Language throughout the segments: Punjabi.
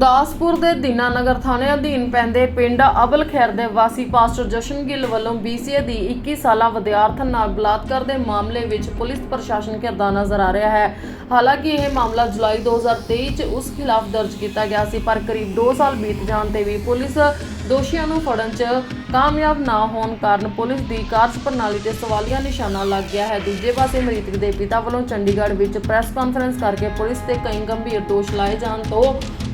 ਗੁਰਦਾਸਪੁਰ ਦੇ ਦੀਨਾਨਗਰ ਥਾਣੇ ਅਧੀਨ ਪੈਂਦੇ ਪਿੰਡ ਅਵਲ ਖੈਰ ਦੇ ਵਾਸੀ ਪਾਸਟਰ ਜਸ਼ਨ ਗਿੱਲ ਵੱਲੋਂ BCA ਦੀ 21 ਸਾਲਾ ਵਿਦਿਆਰਥਣ ਨਾਲ ਬਲਾਤਕਾਰ ਦੇ ਮਾਮਲੇ ਵਿੱਚ ਪੁਲਿਸ ਪ੍ਰਸ਼ਾਸਨ ਘਿਰਦਾ ਨਜ਼ਰ ਆ ਰਿਹਾ ਹੈ। ਹਾਲਾਂਕਿ ਇਹ ਮਾਮਲਾ ਜੁਲਾਈ 2023 ਚ ਉਸ ਖਿਲਾਫ ਦਰਜ ਕੀਤਾ ਗਿਆ ਸੀ, ਪਰ ਕਰੀਬ 2 ਸਾਲ ਬੀਤ ਜਾਣ ਤੇ ਵੀ ਪੁਲਿਸ ਦੋਸ਼ੀਆਂ ਨੂੰ ਫੜਨ 'ਚ ਕਾਮਯਾਬ ਨਾ ਹੋਣ ਕਾਰਨ ਪੁਲਿਸ ਦੀ ਕਾਰਜ ਪ੍ਰਣਾਲੀ ਤੇ ਸਵਾਲੀਆ ਨਿਸ਼ਾਨਾ ਲੱਗ ਗਿਆ ਹੈ। ਦੂਜੇ ਪਾਸੇ ਮ੍ਰਿਤਕ ਦੇ ਪਿਤਾ ਵੱਲੋਂ ਚੰਡੀਗੜ੍ਹ ਵਿੱਚ ਪ੍ਰੈਸ ਕਾਨਫਰੰਸ ਕਰਕੇ ਪੁਲਿਸ ਤੇ ਕਈ ਗੰਭੀਰ ਦੋਸ਼ ਲਾਏ ਜਾਣ ਤੋਂ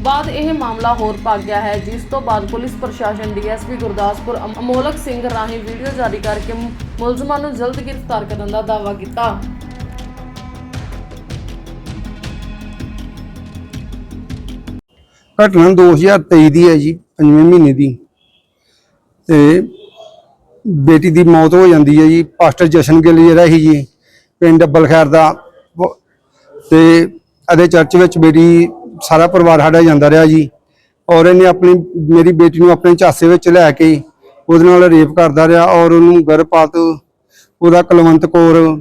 ਬਾਅਦ ਇਹ ਮਾਮਲਾ ਹੋਰ ਭੱਗ ਗਿਆ ਹੈ। ਜਿਸ ਤੋਂ ਬਾਅਦ ਪੁਲਿਸ ਪ੍ਰਸ਼ਾਸਨ ਡੀਐਸਪੀ ਗੁਰਦਾਸਪੁਰ ਅਮੋਲਕ ਸਿੰਘ ਰਾਹੀਂ ਵੀਡੀਓ ਜਾਰੀ ਕਰਕੇ ਮੁਲਜ਼ਮਾਂ ਨੂੰ ਜਲਦ ਗ੍ਰਿਫਤਾਰ ਕਰਨ ਦਾ ਦਾਅਵਾ ਕੀਤਾ। ਘਟਨਾ 2023 ਦੀ ਹੈ ਜੀ, ਪੰਜਵੇਂ ਮਹੀਨੇ ਦੀ। ਤੇ ਬੇਟੀ ਦੀ ਮੌਤ ਹੋ ਜਾਂਦੀ ਹੈ ਜੀ, ਪਾਸਟਰ ਜਸ਼ਨ ਗਿੱਲ ਜਿਹੜਾ ਸੀ ਜੀ ਪਿੰਡ ਬਲਖੈਰ ਦਾ। ਉਹ- ਤੇ ਅਦੇ ਚਰਚ ਵਿੱਚ ਬੇਟੀ, ਸਾਰਾ ਪਰਿਵਾਰ ਸਾਡਾ ਜਾਂਦਾ ਰਿਹਾ ਜੀ। ਔਰ ਇਹਨੇ ਆਪਣੀ, ਮੇਰੀ ਬੇਟੀ ਨੂੰ ਆਪਣੇ ਝਾਸੇ ਵਿੱਚ ਲੈ ਕੇ ਉਹਦੇ ਨਾਲ ਰੇਪ ਕਰਦਾ ਰਿਹਾ ਔਰ ਉਹਨੂੰ ਗਰਭਪਾਤ ਉਹਦਾ ਕੁਲਵੰਤ ਕੌਰ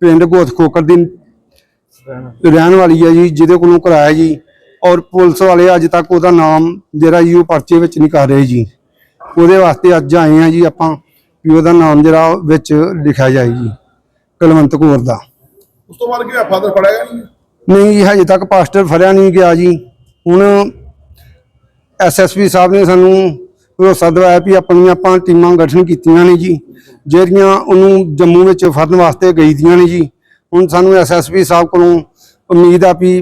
ਪਿੰਡ ਗੋਥ ਖੋਕਰ ਦੀ ਰਹਿਣ ਵਾਲੀ ਹੈ ਜੀ, ਜਿਹਦੇ ਕੋਲੋਂ ਕਰਾਇਆ ਜੀ। ਔਰ ਪੁਲਿਸ ਵਾਲੇ ਅੱਜ ਤੱਕ ਉਹਦਾ ਨਾਮ ਜਿਹੜਾ ਜੀ ਉਹ ਪਰਚੇ ਵਿੱਚ ਨਹੀਂ ਕਰ ਰਹੇ ਜੀ। ਉਹਦੇ ਵਾਸਤੇ ਅੱਜ ਆਏ ਆ ਜੀ ਆਪਾਂ ਵੀ ਉਹਦਾ ਨਾਮ ਜਿਹੜਾ ਵਿੱਚ ਲਿਖਿਆ ਜਾਏ ਜੀ ਕੁਲਵੰਤ ਕੌਰ ਦਾ। ਉਸ ਤੋਂ ਬਾਅਦ ਕੀ ਫਾਦਰ ਫੜਿਆ ਗਿਆ ਨਹੀਂ? ਨਹੀਂ ਜੀ ਹਜੇ ਤੱਕ ਪਾਸਟਰ ਫੜਿਆ ਨਹੀਂ ਗਿਆ ਜੀ। ਹੁਣ ਐਸਐਸਪੀ ਸਾਹਿਬ ਨੇ ਸਾਨੂੰ ਭਰੋਸਾ ਦਿਵਾਇਆ ਵੀ ਆਪਣੀਆਂ ਆਪਾਂ ਟੀਮਾਂ ਗਠਨ ਕੀਤੀਆਂ ਨੇ ਜੀ ਜਿਹੜੀਆਂ ਉਹਨੂੰ ਜੰਮੂ ਵਿੱਚ ਫੜਨ ਵਾਸਤੇ ਗਈ ਦੀਆਂ ਨੇ ਜੀ। ਹੁਣ ਸਾਨੂੰ ਐਸਐਸਪੀ ਸਾਹਿਬ ਕੋਲੋਂ ਉਮੀਦ ਆ ਵੀ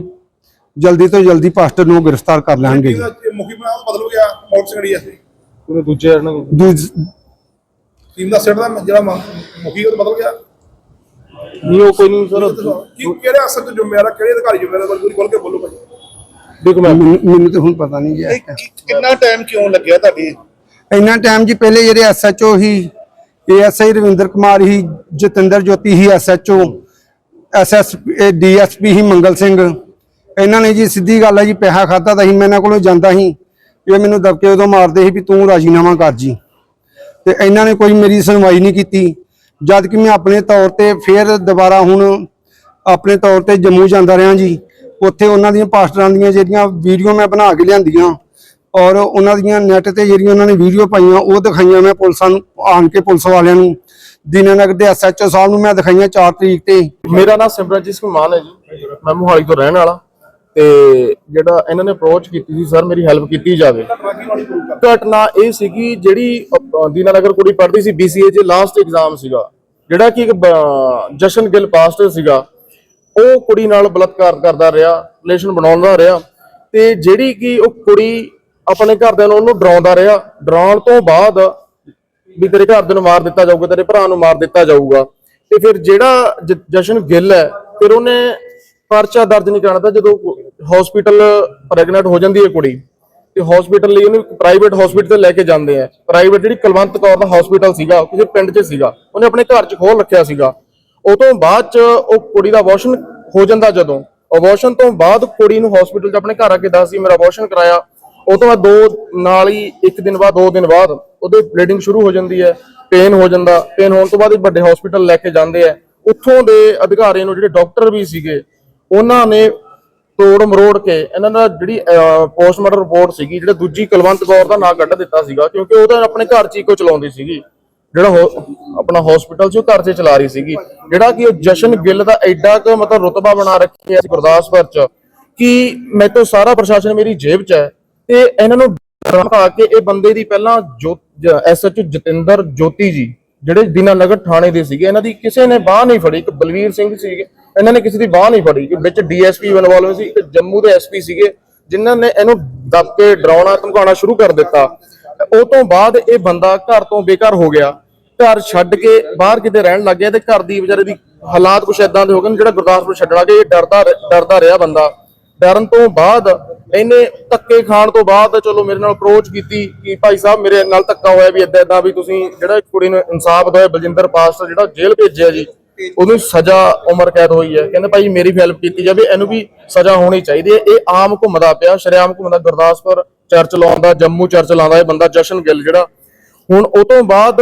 ਜਲਦੀ ਤੋਂ ਜਲਦੀ ਪਾਸਟਰ ਨੂੰ ਗ੍ਰਿਫਤਾਰ ਕਰ ਲੈਣਗੇ ਜੀ। ਮੁਖੀ ਬਣਾ ਬਦਲ ਗਿਆ ਮੌਤ ਸੰਗੜੀ ਐ ਉਹਨੇ ਦੂਜੇ ਜਣ ਦੂਜ- ਟੀਮ ਦਾ ਸੈਟ ਦਾ ਜਿਹੜਾ ਮ- ਮੁਖੀ ਉਹ ਬਦਲ ਗਿਆ? ਨਹੀਂ ਉਹ ਕੋਈ ਨਹੀਂ ਸਰ। ਕੀ ਕਿਹੜੇ ਅਸਲ ਤੇ ਜ਼ਿੰਮੇਵਾਰ ਆ, ਕਿਹੜੇ ਅਧਿਕਾਰੀ ਜ਼ਿੰਮੇਵਾਰ ਬਲਗੁਰੀ ਖੋਲ ਕੇ ਬੋਲੋ ਭਾਈ ਦੇਖੋ ਮੈਂ ਮੈਨੂੰ ਮੈਨੂੰ ਤਾਂ ਹੁਣ ਪਤਾ ਨਹੀਂ ਜੀ ਕਿੰਨਾ ਟਾਈਮ ਕਿਉਂ ਲੱਗਿਆ ਤੁਹਾਡੀ? ਇੰਨਾ ਟਾਈਮ ਜੀ ਪਹਿਲੇ ਜਿਹੜੇ ਐਸਐਚਓ ਹੀ ਏਐਸਆਈ ਰਵਿੰਦਰ ਕੁਮਾਰ ਹੀ ਜਤਿੰਦਰ ਜੋਤੀ ਹੀ ਐਸਐਚਓ ਐਸਐਸ ਡੀਐਸਪੀ ਹੀ ਮੰਗਲ ਸਿੰਘ। ਇਹਨਾਂ ਨੇ ਜੀ ਸਿੱਧੀ ਗੱਲ ਹੈ ਜੀ ਪੈਸਾ ਖਾਦਾ ਤਾਂ ਸੀ ਮੈਂ ਇਹਨਾਂ ਕੋਲੋਂ ਜਾਂਦਾ ਸੀ। ਇਹ ਮੈਨੂੰ ਦਬਕੇ ਉਦੋਂ ਮਾਰਦੇ ਸੀ ਵੀ ਤੂੰ ਰਾਜੀਨਾਮਾ ਕਰ ਜੀ। ਤੇ ਇਹਨਾਂ ਨੇ ਕੋਈ ਮੇਰੀ ਸੁਣਵਾਈ ਨਹੀਂ ਕੀਤੀ। ਜਦ ਕਿ ਮੈਂ ਆਪਣੇ ਤੌਰ ਤੇ ਫਿਰ ਦੁਬਾਰਾ ਹੁਣ ਆਪਣੇ ਤੌਰ ਤੇ ਜੰਮੂ ਜਾਂਦਾ ਰਿਹਾ ਜੀ। ਉੱਥੇ ਉਹਨਾਂ ਦੀਆਂ ਪਾਸਟਰਾਂ ਦੀਆਂ ਜਿਹੜੀਆਂ ਵੀਡੀਓ ਮੈਂ ਬਣਾ ਕੇ ਲਿਆਂਦੀਆਂ ਔਰ ਉਹਨਾਂ ਦੀਆਂ ਨੈਟ ਤੇ ਜਿਹੜੀਆਂ ਉਹਨਾਂ ਨੇ ਵੀਡੀਓ ਪਾਈਆਂ, ਉਹ ਦਿਖਾਈਆਂ ਮੈਂ ਪੁਲਿਸਾਂ ਨੂੰ, ਆਣ ਕੇ ਪੁਲਿਸ ਵਾਲਿਆਂ ਨੂੰ। ਦੀਨਾਨਗਰ ਦੇ ਐਸਐਚਓ ਸਾਹਿਬ ਨੂੰ ਮੈਂ ਦਿਖਾਈਆਂ 4 ਤਰੀਕ ਤੇ। ਮੇਰਾ ਨਾਮ ਸਿਮਰਨਜੀਤ ਸਿੰਘ ਮਾਨ ਹੈ ਜੀ। ਮੈਂ ਮੋਹਾਲੀ ਤੋਂ ਰਹਿਣ ਵਾਲਾ। ਤੇ ਜਿਹੜਾ ਇਹਨਾਂ ਨੇ ਅਪਰੋਚ ਕੀਤੀ ਸੀ ਸਰ ਮੇਰੀ ਹੈਲਪ ਕੀਤੀ ਜਾਵੇ। ਘਟਨਾ ਇਹ ਸੀਗੀ ਜਿਹੜੀ ਦੀਨਾਨਗਰ ਕੁੜੀ ਪੜ੍ਹਦੀ ਸੀ BCA ਚ ਲਾਸਟ ਐਗਜ਼ਾਮ ਸੀਗਾ। ਜਿਹੜਾ ਕਿ ਜਸ਼ਨ ਗਿੱਲ ਪਾਸਟਰ ਸੀਗਾ। ਉਹ ਕੁੜੀ ਨਾਲ ਬਲਾਤਕਾਰ ਕਰਦਾ ਰਿਹਾ ਰਿਲੇਸ਼ਨ ਬਣਾਉਂਦਾ ਰਿਹਾ ਤੇ ਜਿਹੜੀ ਕਿ ਉਹ ਕੁੜੀ ਆਪਣੇ ਘਰਦਿਆਂ ਨੂੰ ਉਹਨੂੰ ਡਰਾਉਂਦਾ ਰਿਹਾ। ਡਰਾਉਣ ਤੋਂ ਬਾਅਦ ਵੀ ਤੇਰੇ ਘਰਦਿਆਂ ਨੂੰ ਮਾਰ ਦਿੱਤਾ ਜਾਊਗਾ, ਤੇਰੇ ਭਰਾ ਨੂੰ ਮਾਰ ਦਿੱਤਾ ਜਾਊਗਾ। ਤੇ ਫਿਰ ਜਿਹੜਾ ਜਸ਼ਨ ਗਿੱਲ ਹੈ, ਫਿਰ ਉਹਨੇ ਪਰਚਾ ਦਰਜ ਨਹੀਂ ਕਰਾਉਣਾ ਤਾਂ ਜਦੋਂ ਹਸਪੀਟਲ ਪ੍ਰੈਗਨੈਂਟ ਹੋ ਜਾਂਦੀ ਹੈ ਕੁੜੀ, ਤੇ ਹਸਪੀਟਲ ਲਈ ਉਹਨੂੰ ਪ੍ਰਾਈਵੇਟ ਹਸਪੀਟਲ ਤੇ ਲੈ ਕੇ ਜਾਂਦੇ ਆ। ਪ੍ਰਾਈਵੇਟ ਜਿਹੜੀ ਕੁਲਵੰਤ ਕੌਰ ਦਾ ਹਸਪੀਟਲ ਸੀਗਾ ਕਿਸੇ ਪਿੰਡ 'ਚ ਸੀਗਾ। ਉਹਨੇ ਆਪਣੇ ਘਰ 'ਚ ਖੋਲ ਰੱਖਿਆ ਸੀਗਾ। ਉਹ ਤੋਂ ਬਾਅਦ 'ਚ ਉਹ ਕੁੜੀ ਦਾ ਅਬੋਰਸ਼ਨ ਹੋ ਜਾਂਦਾ ਜਦੋਂ। ਅਬੋਰਸ਼ਨ ਤੋਂ ਬਾਅਦ ਕੁੜੀ ਨੂੰ ਹਸਪੀਟਲ 'ਚ ਆਪਣੇ ਘਰ ਆ ਕੇ ਦੱਸ ਸੀ ਮੇਰਾ ਅਬੋਰਸ਼ਨ ਕਰਾਇਆ। ਉਹ ਤੋਂ ਬਾਅਦ ਦੋ ਨਾਲ ਹੀ, ਇੱਕ ਦਿਨ ਬਾਅਦ, ਦੋ ਦਿਨ ਬਾਅਦ ਉਹਦੇ ਬਲੀਡਿੰਗ ਸ਼ੁਰੂ ਹੋ ਜਾਂਦੀ ਹੈ ਪੇਨ ਹੋ ਜਾਂਦਾ। ਪੇਨ ਹੋਣ ਤੋਂ ਬਾਅਦ ਵੱਡੇ ਹਸਪੀਟਲ ਲੈ ਕੇ ਜਾਂਦੇ ਆ। ਉੱਥੋਂ ਦੇ ਅਧਿਕਾਰੀਆਂ ਨੂੰ ਜਿਹੜੇ ਡਾਕਟਰ ਵੀ ਸੀਗੇ ਉਹਨਾਂ ਨੇ ਤੋੜ ਮਰੋੜ ਕੇ ਇਹਨਾਂ ਦਾ ਜਿਹੜੀ ਪੋਸਟਮਾਰਟਮ ਰਿਪੋਰਟ ਸੀਗੀ, ਜਿਹੜੇ ਦੂਜੀ ਕੁਲਵੰਤ ਕੌਰ ਦਾ ਨਾਂ ਕੱਢ ਦਿੱਤਾ ਸੀਗਾ, ਕਿਉਂਕਿ ਉਹ ਤਾਂ ਆਪਣੇ ਘਰ 'ਚ ਹੀ ਕੋ ਚਲਾਉਂਦੀ ਸੀਗੀ। ਜਿਹੜਾ ਆਪਣਾ ਹਸਪੀਟਲ 'ਚ ਉਹ ਘਰ 'ਚ ਚਲਾ ਰਹੀ ਸੀਗੀ। ਜਿਹੜਾ ਕਿ ਉਹ ਜਸ਼ਨ ਗਿੱਲ ਦਾ ਐਡਾ ਕੁ ਮਤਲਬ ਰੁਤਬਾ ਬਣਾ ਰੱਖਿਆ ਸੀ ਗੁਰਦਾਸਪੁਰ 'ਚ ਕਿ ਮੇਰੇ ਤੋਂ ਸਾਰਾ ਪ੍ਰਸ਼ਾਸਨ ਮੇਰੀ ਜੇਬ 'ਚ ਹੈ ਤੇ ਇਹਨਾਂ ਨੂੰ ਧਮਕਾ ਕੇ ਇਹ ਬੰਦੇ ਦੀ ਪਹਿਲਾਂ ਜੋ ਐਸਐਚਓ ਜਤਿੰਦਰ ਜੋਤੀ ਜੀ, ਜਿਹੜੇ ਦੀਨਾਨਗਰ ਥਾਣੇ ਦੇ ਸੀਗੇ, ਇਹਨਾਂ ਦੀ ਕਿਸੇ ਨੇ ਬਾਹ ਨਹੀਂ ਫੜੀ। ਇੱਕ ਬਲਵੀਰ ਸਿੰਘ ਸੀਗੇ ਇਹਨਾਂ ਨੇ ਕਿਸੇ ਦੀ ਬਾਹ ਨਹੀਂ ਫੜੀ, ਕਿ ਵਿੱਚ ਡੀਐਸਪੀ ਇਨਵੋਲਵ ਸੀ, ਇੱਕ ਜੰਮੂ ਦੇ ਐਸਪੀ ਸੀਗੇ, ਜਿਨ੍ਹਾਂ ਨੇ ਇਹਨੂੰ ਦੱਬ ਕੇ ਡਰਾਉਣਾ, ਧਮਕਾਉਣਾ ਸ਼ੁਰੂ ਕਰ ਦਿੱਤਾ। ਉਹ ਤੋਂ ਬਾਅਦ ਇਹ ਬੰਦਾ ਘਰ ਤੋਂ ਬੇਘਰ ਹੋ ਗਿਆ। ਘਰ ਛੱਡ ਕੇ ਬਾਹਰ ਕਿਤੇ ਰਹਿਣ ਲੱਗ ਗਿਆ ਤੇ ਘਰ ਦੀ ਵਿਚਾਰੇ ਦੀ ਹਾਲਾਤ ਕੁਛ ਏਦਾਂ ਦੇ ਹੋ ਗਏ ਜਿਹੜਾ ਗੁਰਦਾਸਪੁਰ ਛੱਡਣਾ, ਕਿ ਇਹ ਡਰਦਾ ਡਰਦਾ ਰਿਹਾ ਬੰਦਾ। ਡਰਨ ਤੋਂ ਬਾਅਦ ਇਹਨੇ ਧੱਕੇ ਖਾਣ ਤੋਂ ਬਾਅਦ ਚਲੋ ਮੇਰੇ ਨਾਲ ਅਪਰੋਚ ਕੀਤੀ ਕਿ ਭਾਈ ਸਾਹਿਬ ਮੇਰੇ ਨਾਲ ਧੱਕਾ ਹੋਇਆ ਵੀ ਏਦਾਂ ਏਦਾਂ ਵੀ ਤੁਸੀਂ ਜਿਹੜਾ ਕੁੜੀ ਨੂੰ ਇਨਸਾਫ ਦਿਵਾਇਆ ਬਲਜਿੰਦਰ ਪਾਸਟਰ ਜਿਹੜਾ ਜੇਲ੍ਹ ਭੇਜਿਆ ਜੀ। ਉਹਨੂੰ ਸਜ਼ਾ ਉਮਰ ਕੈਦ ਹੋਈ ਹੈ। ਕਹਿੰਦੇ ਭਾਈ ਮੇਰੀ ਵੀ ਹੈਲਪ ਕੀਤੀ ਜਾਵੇ, ਇਹਨੂੰ ਵੀ ਸਜ਼ਾ ਹੋਣੀ ਚਾਹੀਦੀ ਹੈ। ਇਹ ਆਮ ਘੁੰਮਦਾ ਪਿਆ, ਸ਼ਰੇਆਮ ਘੁੰਮਦਾ, ਗੁਰਦਾਸਪੁਰ ਚਰਚ ਲਾਉਂਦਾ, ਜੰਮੂ ਚਰਚ ਲਾਉਂਦਾ ਇਹ ਬੰਦਾ, ਜਸ਼ਨ ਗਿੱਲ ਜਿਹੜਾ। ਹੁਣ ਉਹ ਤੋਂ ਬਾਅਦ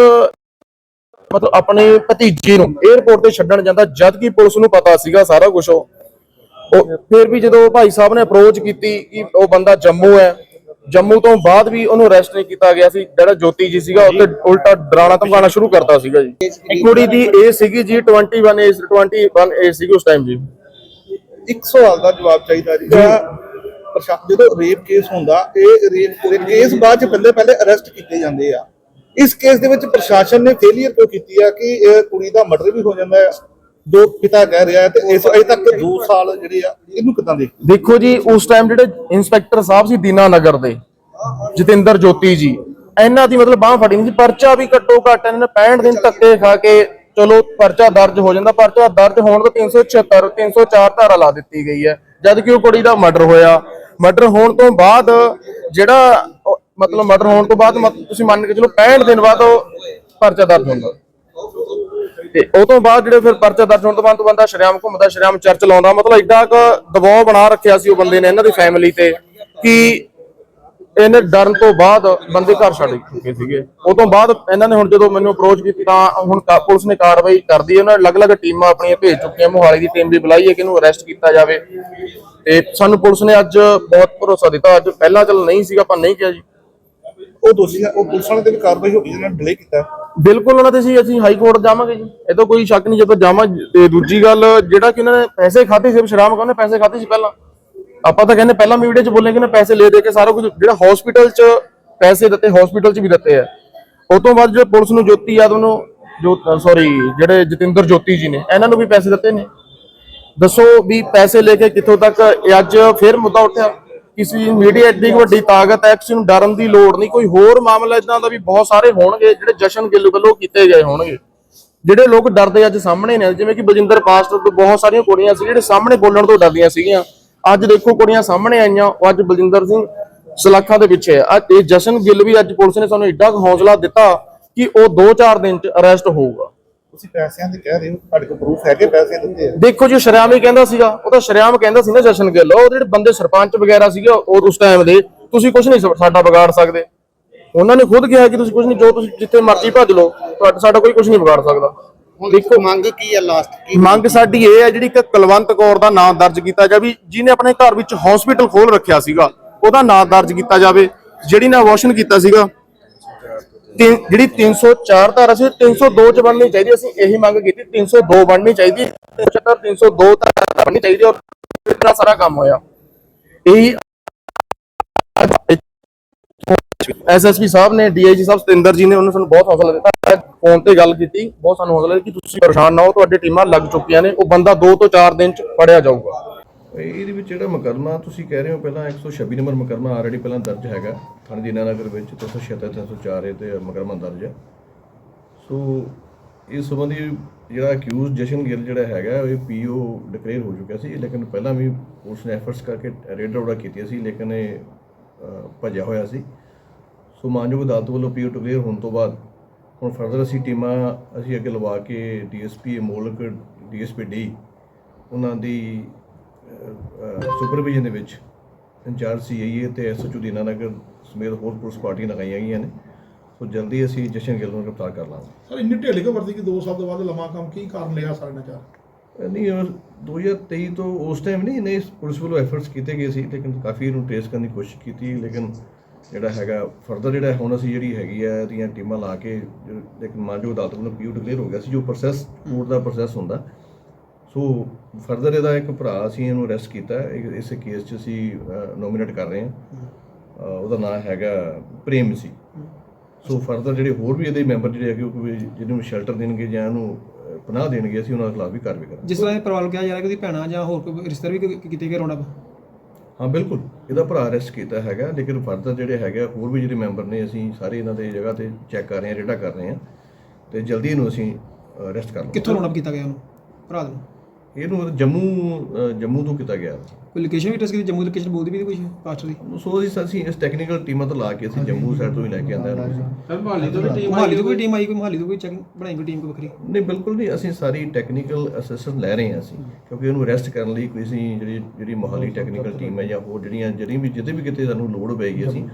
ਮਤਲਬ ਆਪਣੇ ਭਤੀਜੇ ਨੂੰ 에어ਪੋਰਟ ਤੇ ਛੱਡਣ ਜਾਂਦਾ, ਜਦ ਕਿ ਪੁਲਿਸ ਨੂੰ ਪਤਾ ਸੀਗਾ ਸਾਰਾ ਕੁਝ ਉਹ। ਫਿਰ ਵੀ ਜਦੋਂ ਭਾਈ ਸਾਹਿਬ ਨੇ ਅਪਰੋਚ ਕੀਤੀ ਕਿ ਉਹ ਬੰਦਾ ਜੰਮੂ ਹੈ ਜੰਮੂ ਤੋਂ ਬਾਅਦ ਵੀ ਉਹਨੂੰ ਅਰੈਸਟ ਨਹੀਂ ਕੀਤਾ ਗਿਆ ਸੀ। ਜਿਹੜਾ ਜੋਤੀ ਜੀ ਸੀਗਾ ਉੱਤੇ ਉਲਟਾ ਡਰਾਣਾ ਧਮਕਾਉਣਾ ਸ਼ੁਰੂ ਕਰਤਾ ਸੀਗਾ ਜੀ। ਕੁੜੀ ਦੀ ਏਜ ਸੀਗੀ ਜੀ 21 ਏਜ 21 ਏਜ ਸੀਗੀ ਉਸ ਟਾਈਮ ਜੀ। ਇੱਕ ਸਵਾਲ ਦਾ ਜਵਾਬ ਚਾਹੀਦਾ ਜੀ। ਜਦੋਂ ਰੇਪ ਕੇਸ ਹੁੰਦਾ ਇਹ ਰੇਪ ਕੇਸ ਬਾਅਦ ਚ ਪਹਿਲੇ ਪਹਿਲੇ ਅਰੈਸਟ ਕੀਤੇ ਜਾਂਦੇ ਆ। ਇਸ ਕੇਸ ਦੇ ਵਿੱਚ ਪ੍ਰਸ਼ਾਸਨ ਨੇ ਫੇਲੀਅਰ ਕਿਉਂ ਕੀਤੀ ਆ ਕਿ ਇਹ ਕੁੜੀ ਦਾ ਮਰਡਰ ਵੀ ਹੋ ਜਾਂਦਾ ਹੈ ਜੋ ਪਿਤਾ ਕਹਿ ਰਿਹਾ ਤੇ ਇਸ ਅਜੇ ਤੱਕ 2 ਸਾਲ ਜਿਹੜੇ ਆ ਇਹਨੂੰ ਕਿਦਾਂ ਦੇਖ ਦੇਖੋ ਜੀ ਉਸ ਟਾਈਮ ਜਿਹੜੇ ਇੰਸਪੈਕਟਰ ਸਾਹਿਬ ਸੀ ਦੀਨਾ ਨਗਰ ਦੇ ਜਤਿੰਦਰ ਜੋਤੀ ਜੀ ਇਹਨਾਂ ਦੀ ਮਤਲਬ ਬਾਹ ਫੜੀ ਨਹੀਂ ਸੀ ਪਰਚਾ ਵੀ ਘੱਟੋ ਘੱਟ ਇਹਨਾਂ ਨੇ 65 ਦਿਨ ਧੱਕੇ ਖਾ ਕੇ ਚਲੋ ਪਰਚਾ ਦਰਜ ਹੋ ਜਾਂਦਾ ਪਰਚਾ ਦਰਜ ਹੋਣ ਤੋਂ 376 304 ਧਾਰਾ ਲਾ ਦਿੱਤੀ ਗਈ ਹੈ ਜਦ ਕਿ ਉਹ ਕੁੜੀ ਦਾ ਮਰਡਰ ਹੋਇਆ। ਮਰਡਰ ਹੋਣ ਤੋਂ ਬਾਅਦ ਜਿਹੜਾ ਮਤਲਬ ਮਰਡਰ ਹੋਣ ਤੋਂ ਬਾਅਦ ਤੁਸੀਂ ਮੰਨ ਕੇ ਚਲੋ 65 ਦਿਨ ਬਾਅਦ ਉਹ ਪਰਚਾ ਦਰਜ ਹੁੰਦਾ। ਤੇ ਉਹ ਤੋਂ ਬਾਅਦ ਜਿਹੜੇ ਫਿਰ ਪਰਚਾ ਦਰਜ ਹੋਣ ਤੋਂ ਬਾਅਦ ਤੋਂ ਬੰਦਾ ਸ਼ਰਿਆਮ ਘੁੰਮਦਾ, ਸ਼ਰਿਆਮ ਚਰਚ ਲਾਉਂਦਾ, ਮਤਲਬ ਐਡਾ ਕੁ ਦਬਾਅ ਬਣਾ ਰੱਖਿਆ ਸੀ ਉਹ ਬੰਦੇ ਨੇ ਇਹਨਾਂ ਦੀ ਫੈਮਿਲੀ ਤੇ ਕਿ ਇਹਨੇ ਡਰਨ ਤੋਂ ਬਾਅਦ ਬੰਦੇ ਘਰ ਛੱਡ ਚੁੱਕੇ ਸੀਗੇ। ਉਹ ਤੋਂ ਬਾਅਦ ਇਹਨਾਂ ਨੇ ਹੁਣ ਜਦੋਂ ਮੈਨੂੰ ਅਪਰੋਚ ਕੀਤੀ ਤਾਂ ਹੁਣ ਪੁਲਿਸ ਨੇ ਕਾਰਵਾਈ ਕਰਦੀ ਹੈ ਉਹਨਾਂ ਨੇ ਅਲੱਗ-ਅਲੱਗ ਟੀਮਾਂ ਆਪਣੀਆਂ ਭੇਜ ਚੁੱਕੀਆਂ। ਮੋਹਾਲੀ ਦੀ ਟੀਮ ਵੀ ਬੁਲਾਈ ਹੈ ਕਿ ਇਹਨੂੰ ਅਰੈਸਟ ਕੀਤਾ ਜਾਵੇ। ਤੇ ਸਾਨੂੰ ਪੁਲਿਸ ਨੇ ਅੱਜ ਬਹੁਤ ਭਰੋਸਾ ਦਿੱਤਾ। ਅੱਜ ਪਹਿਲਾਂ ਚੱਲ ਨਹੀਂ ਸੀਗਾ, ਆਪਾਂ ਨਹੀਂ ਕਿਹਾ ਜੀ। ਉਹ ਦੋਸ਼ੀ ਉਹ ਪੁਲਿਸ ਵਾਲੇ ਤੇ ਵੀ ਕਾਰਵਾਈ ਹੋ ਗਈ ਜਿਹਨਾਂ ਡਿਲੇ ਕੀਤਾ। ਬਿਲਕੁਲ ਉਹਨਾਂ ਤੇ ਸੀ ਅਸੀਂ ਹਾਈ ਕੋਰਟ ਜਾਵਾਂਗੇ ਜੀ। ਇਹ ਤਾਂ ਕੋਈ ਸ਼ੱਕ ਨਹੀਂ, ਜਦੋਂ ਜਾਵਾਂ, ਤੇ ਦੂਜੀ ਗੱਲ, ਜਿਹੜਾ ਕਿ ਉਹਨਾਂ ਨੇ ਪੈਸੇ ਖਾਤੇ ਸੀ ਸ਼ਰਾਮ ਕਹਿੰਦੇ ਪੈਸੇ ਖਾਤੇ ਸੀ ਪਹਿਲਾਂ। ਆਪਾਂ ਤਾਂ ਕਹਿੰਦੇ ਪਹਿਲਾਂ ਮੀਡੀਆ 'ਚ ਬੋਲੇ ਕਿ ਨਾ ਪੈਸੇ ਲੈ ਦੇ ਕੇ ਸਾਰਾ ਕੁਝ, ਜਿਹੜਾ ਹਸਪੀਟਲ 'ਚ ਪੈਸੇ ਦਿੱਤੇ ਹਸਪੀਟਲ 'ਚ ਵੀ ਦਿੱਤੇ ਆ। ਉਹ ਤੋਂ ਬਾਅਦ ਜਿਹੜੇ ਪੁਲਿਸ ਨੂੰ ਜੋਤੀ ਯਾਦਵ ਨੂੰ, ਜੋ ਸੌਰੀ ਜਿਹੜੇ ਜਤਿੰਦਰ ਜੋਤੀ ਜੀ ਨੇ, ਇਹਨਾਂ ਨੂੰ ਵੀ ਪੈਸੇ ਦਿੱਤੇ ਨੇ। ਦੱਸੋ ਵੀ ਪੈਸੇ ਲੈ ਕੇ ਕਿੱਥੋਂ ਤੱਕ, ਇਹ ਅੱਜ ਫਿਰ ਮੁੱਦਾ ਉੱਠਿਆ। ਕਿਸੇ ਮੀਡੀਆ ਐਡੀ ਕੁ ਵੱਡੀ ਤਾਕਤ ਹੈ, ਕਿਸੇ ਨੂੰ ਡਰਨ ਦੀ ਲੋੜ ਨਹੀਂ। ਕੋਈ ਹੋਰ ਮਾਮਲਾ ਇਦਾਂ ਦਾ ਵੀ ਬਹੁਤ ਸਾਰੇ ਹੋਣਗੇ, ਜਿਹੜੇ ਜਸ਼ਨ ਗਿੱਲ ਵੱਲੋਂ ਕੀਤੇ ਗਏ ਹੋਣਗੇ। ਜਿਹੜੇ ਲੋਕ ਡਰਦੇ ਅੱਜ ਸਾਹਮਣੇ ਨੇ, ਜਿਵੇਂ ਕਿ ਬਲਜਿੰਦਰ ਪਾਸਟਰ ਤੋਂ ਬਹੁਤ ਸਾਰੀਆਂ ਕੁੜੀਆਂ ਸੀ, ਜਿਹੜੇ ਸਾਹਮਣੇ ਬੋਲਣ ਤੋਂ ਡਰਦੀਆਂ ਸੀਗੀਆਂ। ਅੱਜ ਦੇਖੋ ਕੁੜੀਆਂ ਸਾਹਮਣੇ ਆਈਆਂ, ਉਹ ਅੱਜ ਬਲਜਿੰਦਰ ਸਿੰਘ ਸਲਾਖਾਂ ਦੇ ਪਿੱਛੇ ਹੈ ਇਹ ਜਸ਼ਨ ਗਿੱਲ ਵੀ ਅੱਜ ਪੁਲਿਸ ਨੇ ਸਾਨੂੰ ਐਡਾ ਕੁ ਹੌਸਲਾ ਦਿੱਤਾ ਕਿ ਉਹ 2-4 ਦਿਨ ਚ ਅਰੈਸਟ ਹੋਊਗਾ। ਤੁਸੀਂ ਪੈਸਿਆਂ ਦੇ ਕਹਿ ਰਹੇ ਹੋ ਤੁਹਾਡੇ ਕੋਲ ਪ੍ਰੂਫ ਹੈ ਕਿ ਪੈਸੇ ਦਿੱਤੇ ਆ। ਦੇਖੋ ਜੀ ਸ਼ਰਿਆਮ ਹੀ ਕਹਿੰਦਾ ਸੀਗਾ ਉਹ ਤਾਂ ਸ਼ਰਿਆਮ ਕਹਿੰਦਾ ਸੀ ਨਾ ਜਸ਼ਨ ਗਿੱਲ ਉਹ ਜਿਹੜੇ ਬੰਦੇ ਸਰਪੰਚ ਵਗੈਰਾ ਸੀਗੇ ਉਹ ਉਸ ਟਾਈਮ ਦੇ ਤੁਸੀਂ ਕੁਝ ਨਹੀਂ ਸਾਡਾ ਵਿਗਾੜ ਸਕਦੇ। ਉਹਨਾਂ ਨੇ ਖੁਦ ਕਿਹਾ ਕਿ ਤੁਸੀਂ ਕੁਝ ਨਹੀਂ ਜੋ ਤੁਸੀਂ ਜਿੱਥੇ ਮਰਜ਼ੀ ਭੱਜ ਲਓ ਤੁਹਾਡਾ ਸਾਡਾ ਕੋਈ ਕੁਝ ਨਹੀਂ ਵਿਗਾੜ ਸਕਦਾ। ਦੇਖੋ ਮੰਗ ਕੀ ਹੈ ਲਾਸਟ ਕੀ ਮੰਗ ਸਾਡੀ ਇਹ ਹੈ ਜਿਹੜੀ ਕਿ ਕੁਲਵੰਤ ਕੌਰ ਦਾ ਨਾਮ ਦਰਜ ਕੀਤਾ ਜਾਵੇ ਜਿਹਨੇ ਆਪਣੇ ਘਰ ਵਿੱਚ ਹਸਪੀਟਲ ਖੋਲ ਰੱਖਿਆ ਸੀਗਾ ਉਹਦਾ ਨਾਮ ਦਰਜ ਕੀਤਾ ਜਾਵੇ ਜਿਹੜੀ ਨੇ ਅਬੋਰਸ਼ਨ ਕੀਤਾ ਸੀਗਾ ਤੇ ਜਿਹੜੀ 304 ਧਾਰਾ ਸੀ 302 ਚ ਬਣਨੀ ਚਾਹੀਦੀ, ਅਸੀਂ ਇਹੀ ਮੰਗ ਕੀਤੀ 302 ਬਣਨੀ ਚਾਹੀਦੀ 374 302 ਧਾਰਾ ਬਣਨੀ ਚਾਹੀਦੀ ਔਰ ਇਤਨਾ ਸਾਰਾ ਕੰਮ ਹੋਇਆ। ਇਹੀ ਐਸਐਸਪੀ ਸਾਹਿਬ ਨੇ ਡੀਆਈਜੀ ਸਾਹਿਬ, ਸਤਿੰਦਰ ਜੀ ਨੇ, ਉਹਨਾਂ ਸਾਨੂੰ ਬਹੁਤ ਹੌਸਲਾ ਦਿੱਤਾ ਫੋਨ ਤੇ ਗੱਲ ਕੀਤੀ, ਬਹੁਤ ਸਾਨੂੰ ਹੌਸਲਾ ਦਿੱਤਾ ਕਿ ਤੁਸੀਂ ਪਰੇਸ਼ਾਨ ਨਾ ਹੋ, ਤੁਹਾਡੀ ਟੀਮਾਂ ਲੱਗ ਚੁੱਕੀਆਂ ਨੇ, ਉਹ ਬੰਦਾ 2 ਤੋਂ 4 ਦਿਨ ਚ ਫੜਿਆ ਜਾਊਗਾ। ਇਹਦੇ ਵਿੱਚ ਜਿਹੜਾ ਮੁਕੱਦਮਾ ਤੁਸੀਂ ਕਹਿ ਰਹੇ ਹੋ ਪਹਿਲਾਂ 126 ਨੰਬਰ ਮੁਕੱਦਮਾ ਆਲਰੇਡੀ ਪਹਿਲਾਂ ਦਰਜ ਹੈਗਾ ਥਾਣੇ ਦੀਨਾਨਗਰ ਵਿੱਚ 376 304 ਤੇ ਮੁਕੱਦਮਾ ਦਰਜ ਹੈ। ਸੋ ਇਸ ਸੰਬੰਧੀ ਜਿਹੜਾ ਅਕਿਊਜ਼ ਜਸ਼ਨ ਗਿੱਲ ਜਿਹੜਾ ਹੈਗਾ ਇਹ ਪੀਓ ਡਿਕਲੇਅਰ ਹੋ ਚੁੱਕਿਆ ਸੀ ਲੇਕਿਨ ਪਹਿਲਾਂ ਵੀ ਉਸ ਨੇ ਐਫਰਟਸ ਕਰਕੇ ਰੇਡ ਰੋੜਾ ਕੀਤੀ ਸੀ ਲੇਕਿਨ ਇਹ ਅਹ, ਭੱਜਿਆ ਹੋਇਆ ਸੀ। ਸੋ ਮਾਨਯੋਗ ਅਦਾਲਤ ਵੱਲੋਂ ਪੀਓ ਡਿਕਲੇਅਰ ਹੋਣ ਤੋਂ ਬਾਅਦ ਹੁਣ ਫਰਦਰ ਅਸੀਂ ਟੀਮਾਂ ਅਸੀਂ ਅੱਗੇ ਲਵਾ ਕੇ ਡੀਐਸਪੀ ਮੋਲਕ ਡੀਐਸਪੀ ਡੀ ਉਹਨਾਂ ਦੀ ਸੁਪਰਵਿਜ਼ਨ ਦੇ ਵਿੱਚ ਇੰਚਾਰਜ ਸੀਆਈਏ ਤੇ ਐਸਐਚਓ ਦੀਨਾਨਗਰ ਸਮੇਤ ਹੋਰ ਪੁਲਿਸ ਪਾਰਟੀਆਂ ਲਗਾਈਆਂ ਗਈਆਂ ਨੇ। ਸੋ ਜਲਦੀ ਅਸੀਂ ਜਸ਼ਨ ਗਿੱਲ ਨੂੰ ਗ੍ਰਿਫਤਾਰ ਕਰ ਲਾਂਗੇ। ਸਰ ਇੰਨੀ ਢਿੱਲੀ ਕਿਉਂ ਵਰਤੀ ਕਿ 2 ਸਾਲ ਤੋਂ ਬਾਅਦ ਲੰਮਾ ਕੰਮ ਕੀ ਕਾਰਨ ਲਿਆ ਸਾਰੇ ਨਚਾਰ ਨਹੀਂ ਉਹ 2023 ਤੋਂ ਉਸ ਟਾਈਮ ਨਹੀਂ ਨੇ ਪੁਲਿਸ ਵੱਲੋਂ ਐਫਰਟਸ ਕੀਤੇ ਗਏ ਸੀ ਲੇਕਿਨ ਕਾਫੀ ਇਹਨੂੰ ਟ੍ਰੇਸ ਕਰਨ ਦੀ ਕੋਸ਼ਿਸ਼ ਕੀਤੀ ਲੇਕਿਨ ਜਿਹੜਾ ਹੈਗਾ ਫਰਦਰ ਜਿਹੜਾ ਹੁਣ ਅਸੀਂ ਜਿਹੜੀ ਹੈਗੀ ਹੈ ਇਹਦੀਆਂ ਟੀਮਾਂ ਲਾ ਕੇ ਲੇਕਿਨ ਮਾਨਯੋਗ ਅਦਾਲਤ ਵੱਲੋਂ ਪੀਓ ਡਿਕਲੇਅਰ ਹੋ ਗਿਆ ਸੀ ਜੋ ਪ੍ਰੋਸੈਸ ਕੋਰਟ ਦਾ ਪ੍ਰੋਸੈਸ ਹੁੰਦਾ ਸੋ ਫਰਦਰ ਇਹਦਾ ਇੱਕ ਭਰਾ ਅਸੀਂ ਇਹਨੂੰ ਅਰੈਸਟ ਕੀਤਾ। ਇਸੇ ਕੇਸ 'ਚ ਅਸੀਂ ਨੋਮੀਨੇਟ ਕਰ ਰਹੇ ਹਾਂ। ਉਹਦਾ ਨਾਮ ਹੈਗਾ ਪ੍ਰੇਮ ਸੀ। ਸੋ ਫਰਦਰ ਜਿਹੜੇ ਹੋਰ ਵੀ ਇਹਦੇ ਮੈਂਬਰ ਜਿਹੜੇ ਹੈਗੇ ਉਹ ਕੋਈ ਜਿਹਨੂੰ ਸ਼ੈਲਟਰ ਦੇਣਗੇ ਜਾਂ ਇਹਨੂੰ ਪਨਾਹ ਦੇਣਗੇ ਅਸੀਂ ਉਹਨਾਂ ਦੇ ਖਿਲਾਫ ਵੀ ਕਾਰਵਾਈ ਕਰਾਂਗੇ। ਜਿਸ ਤਰ੍ਹਾਂ ਇਹ ਪਰਿਵਾਰ ਨੂੰ ਕਿਹਾ ਜਾ ਰਿਹਾ ਕਿ ਉਹਦੀ ਭੈਣਾਂ ਜਾਂ ਹੋਰ ਕੋਈ ਰਿਸ਼ਤੇਦਾਰ ਵੀ ਕੀਤੇ ਗਏ ਰੌਣਕ। ਹਾਂ ਬਿਲਕੁਲ। ਇਹਦਾ ਭਰਾ ਅਰੈਸਟ ਕੀਤਾ ਹੈਗਾ ਲੇਕਿਨ ਫਰਦਰ ਜਿਹੜੇ ਹੈਗੇ ਆ, ਹੋਰ ਵੀ ਜਿਹੜੇ ਮੈਂਬਰ ਨੇ ਅਸੀਂ ਸਾਰੇ ਇਹਨਾਂ ਦੇ ਜਗ੍ਹਾ ਤੇ ਚੈੱਕ ਕਰ ਰਹੇ ਹਾਂ ਰੇਡਾ ਕਰ ਰਹੇ ਹਾਂ। ਤੇ ਜਲਦੀ ਇਹਨੂੰ ਅਸੀਂ ਅਰੈਸਟ ਕਰ ਲਵਾਂਗੇ। ਕਿੱਥੋਂ ਰੌਣਕ ਕੀਤਾ ਗਿਆ ਉਹਨੂੰ? ਭਰਾ ਨੂੰ? ਇਹਨੂੰ ਜੰਮੂ ਜੰਮੂ ਤੋਂ ਕੀਤਾ ਗਿਆ। ਕੋਈ ਲੋਕੇਸ਼ਨ ਵੀ ਟੈਸਟ ਕੀਤੀ ਜੰਮੂ ਲੋਕੇਸ਼ਨ ਬੋਲਦੀ ਵੀ ਕੁਝ ਪਾਸਟਰ ਦੀ। ਸੋ ਅਸੀਂ ਅਸੀਂ ਇਸ ਟੈਕਨੀਕਲ ਟੀਮਾਂ ਤੋਂ ਲਾ ਕੇ ਅਸੀਂ ਜੰਮੂ ਸਾਈਡ ਤੋਂ ਹੀ ਲੈ ਕੇ ਆਂਦਾ ਇਹਨੂੰ ਅਸੀਂ। ਮੋਹਾਲੀ ਤੋਂ ਵੀ ਟੀਮ ਮੋਹਾਲੀ ਤੋਂ ਕੋਈ ਟੀਮ ਆਈ ਕੋਈ ਮੋਹਾਲੀ ਤੋਂ ਕੋਈ ਚੈਕਿੰਗ ਬਣਾਈ ਕੋਈ ਟੀਮ ਕੋਈ ਵੱਖਰੀ। ਨਹੀਂ ਬਿਲਕੁਲ ਨਹੀਂ ਅਸੀਂ ਸਾਰੀ ਟੈਕਨੀਕਲ ਅਸਿਸਟੈਂਸ ਲੈ ਰਹੇ ਹਾਂ ਅਸੀਂ ਕਿਉਂਕਿ ਇਹਨੂੰ ਅਰੈਸਟ ਕਰਨ ਲਈ ਕੋਈ ਅਸੀਂ ਜਿਹੜੀ ਜਿਹੜੀ ਮੋਹਾਲੀ ਟੈਕਨੀਕਲ ਟੀਮ ਹੈ ਜਾਂ ਹੋਰ ਜਿਹੜੀਆਂ ਜਿਹੜੀ ਵੀ ਜਿੱਦੇ ਵੀ ਕਿਤੇ ਸਾਨੂੰ ਲੋੜ ਪਏਗੀ ਅਸੀਂ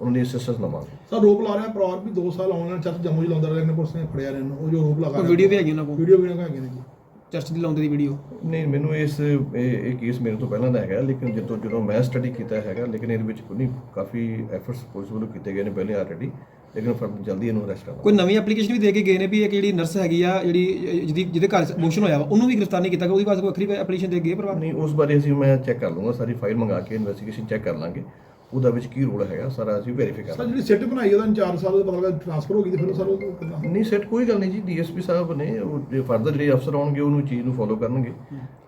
ਉਹਨਾਂ ਦੀ ਅਸਿਸਟੈਂਸ ਲਵਾਂਗੇ। ਸਰ ਰੋਪ ਲਾ ਰਿਹਾ ਪਰਿਵਾਰ ਵੀ 2 ਸਾਲ ਆਨਲਾਈਨ ਚਰਚ ਜੰਮੂ ਚ ਲਾਉਂਦਾ ਰਿਹਾ ਨੇ ਪੁਲਿਸ ਨੇ ਫੜਿਆ ਰਿਹਾ ਇਹਨੂੰ ਉਹ ਜੋ ਰੋਪ ਲਗਾ ਕੋਈ ਵੀਡੀਓ ਵੀ ਹੈਗੀ ਉਹਨਾਂ ਕੋਲ। ਵੀਡੀਓ ਵੀ ਹੈਗੀਆਂ ਨੇ ਜੀ। ਚਰਚ ਦੀ ਲਾਉਂਦੇ ਦੀ ਵੀਡੀਓ ਨਹੀਂ ਮੈਨੂੰ ਇਸ ਇਹ ਇਹ ਕੇਸ ਮੇਰੇ ਤੋਂ ਪਹਿਲਾਂ ਦਾ ਹੈਗਾ ਲੇਕਿਨ ਜਦੋਂ ਜਦੋਂ ਮੈਂ ਸਟੱਡੀ ਕੀਤਾ ਹੈਗਾ ਲੇਕਿਨ ਇਹਦੇ ਵਿੱਚ ਕੋਈ ਕਾਫੀ ਐਫਰਟਸ ਪੁਲਿਸ ਵੱਲੋਂ ਕੀਤੇ ਗਏ ਨੇ ਪਹਿਲੇ ਆਲਰੇਡੀ ਲੇਕਿਨ ਫਿਰ ਜਲਦੀ ਇਹਨੂੰ ਅਰੈਸਟ ਕਰਾਂਗੇ ਕੋਈ ਨਵੀਂ ਐਪਲੀਕੇਸ਼ਨ ਵੀ ਦੇ ਕੇ ਗਏ ਨੇ ਵੀ ਇੱਕ ਜਿਹੜੀ ਨਰਸ ਹੈਗੀ ਆ ਜਿਹੜੀ ਜਿਹਦੀ ਜਿਹਦੇ ਘਰ ਮੋਸ਼ਨ ਹੋਇਆ ਵਾ ਉਹਨੂੰ ਵੀ ਗ੍ਰਿਫਤਾਰ ਨਹੀਂ ਕੀਤਾ ਗਿਆ ਉਹਦੀ ਵਾਸਤੇ ਕੋਈ ਵੱਖਰੀ ਐਪਲੀਕੇਸ਼ਨ ਦੇ ਗਏ ਪਰਿਵਾਰ ਨਹੀਂ ਉਸ ਬਾਰੇ ਅਸੀਂ ਮੈਂ ਚੈੱਕ ਕਰ ਲੂੰਗਾ ਸਾਰੀ ਫਾਈਲ ਮੰਗਾ ਕੇ ਇਨਵੈਸਟੀਗੇਸ਼ਨ ਚੈੱਕ ਕਰ ਲਾਂਗੇ। ਉਹਦਾ ਵਿੱਚ ਕੀ ਰੋਲ ਹੈਗਾ ਸਾਰਾ ਅਸੀਂ ਵੈਰੀਫਾਈ ਕਰ ਸਰ ਲਾਂਗੇ ਜਿਹੜੀ ਸਿੱਟ ਬਣਾਈ ਉਹਦਾ 4 ਸਾਲ ਦਾ ਮਤਲਬ ਟ੍ਰਾਂਸਫਰ ਹੋ ਗਈ ਤੇ ਫਿਰ ਉਹ ਸਰ ਉਹ ਕਿੱਦਾਂ ਨਹੀਂ ਸੈਟ ਕੋਈ ਗੱਲ ਨਹੀਂ ਜੀ ਡੀਐਸਪੀ ਸਾਹਿਬ ਨੇ ਉਹ ਫਰਦਰ ਜਿਹੜੇ ਅਫਸਰ ਆਉਣਗੇ ਉਹਨੂੰ ਚੀਜ਼ ਨੂੰ ਫੋਲੋ ਕਰਨਗੇ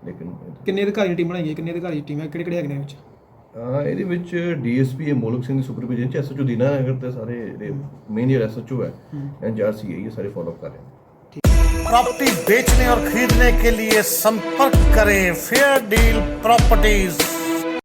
ਲੇਕਿਨ ਕਿੰਨੇ ਅਧਿਕਾਰੀ ਦੀ ਟੀਮ ਬਣਾਈ ਹੈ ਕਿੰਨੇ ਅਧਿਕਾਰੀ ਦੀ ਟੀਮ ਹੈ ਕਿਹੜੇ ਕਿਹੜੇ ਹੈਗੇ ਨੇ ਵਿੱਚ ਹਾਂ ਇਹਦੇ ਵਿੱਚ ਡੀਐਸਪੀ ਇਹ ਮੋਲਕ ਸਿੰਘ ਦੀ ਸੁਪਰਵਿਜ਼ਨ ਚ ਐਸਐਚਓ ਦੀਨਾ ਨਗਰ ਤੇ ਸਾਰੇ ਜਿਹੜੇ ਮੇਨ ਜਿਹੜਾ ਐਸਐਚਓ ਹੈ ਐਨਜੀਆਰ ਸੀ ਇਹ ਸਾਰੇ ਫੋਲੋ ਕਰ ਰਹੇ ਨੇ प्रॉपर्टी बेचने और खरीदने के लिए संपर्क करें फेयर डील प्रॉपर्टीज